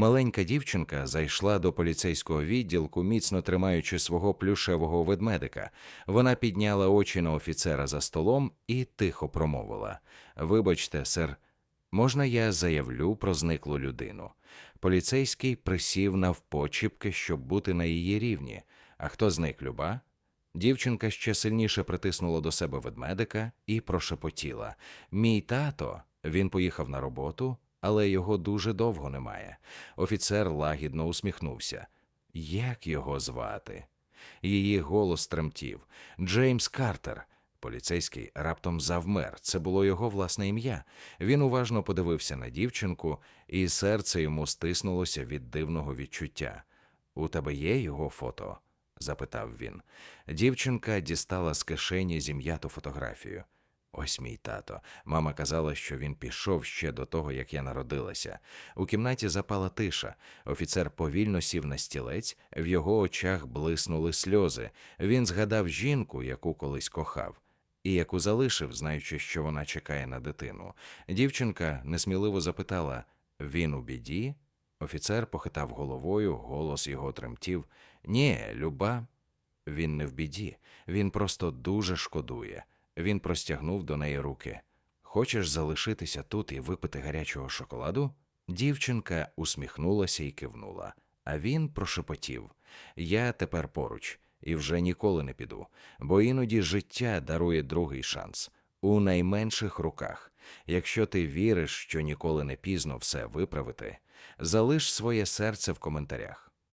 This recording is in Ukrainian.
Маленька дівчинка зайшла до поліцейського відділку, міцно тримаючи свого плюшевого ведмедика. Вона підняла очі на офіцера за столом і тихо промовила: Вибачте, сер, можна я заявлю про зниклу людину? Поліцейський присів навпочіпки, щоб бути на її рівні. А хто зник, люба? Дівчинка ще сильніше притиснула до себе ведмедика і прошепотіла: Мій тато, він поїхав на роботу, але його дуже довго немає. Офіцер лагідно усміхнувся. Як його звати? Її голос тремтів. Джеймс Картер. Поліцейський раптом завмер. Це було його власне ім'я. Він уважно подивився на дівчинку, і серце йому стиснулося від дивного відчуття. У тебе є його фото? запитав він. Дівчинка дістала з кишені зім'яту фотографію. Ось мій тато. Мама казала, що він пішов ще до того, як я народилася. У кімнаті запала тиша. Офіцер повільно сів на стілець, в його очах блиснули сльози. Він згадав жінку, яку колись кохав, і яку залишив, знаючи, що вона чекає на дитину. Дівчинка несміливо запитала: він у біді? Офіцер похитав головою, голос його тремтів. Ні, люба, він не в біді, він просто дуже шкодує. Він простягнув до неї руки. Хочеш залишитися тут і випити гарячого шоколаду? Дівчинка усміхнулася і кивнула, а він прошепотів Я тепер поруч і вже ніколи не піду, бо іноді життя дарує другий шанс у найменших руках. Якщо ти віриш, що ніколи не пізно все виправити, залиш своє серце в коментарях.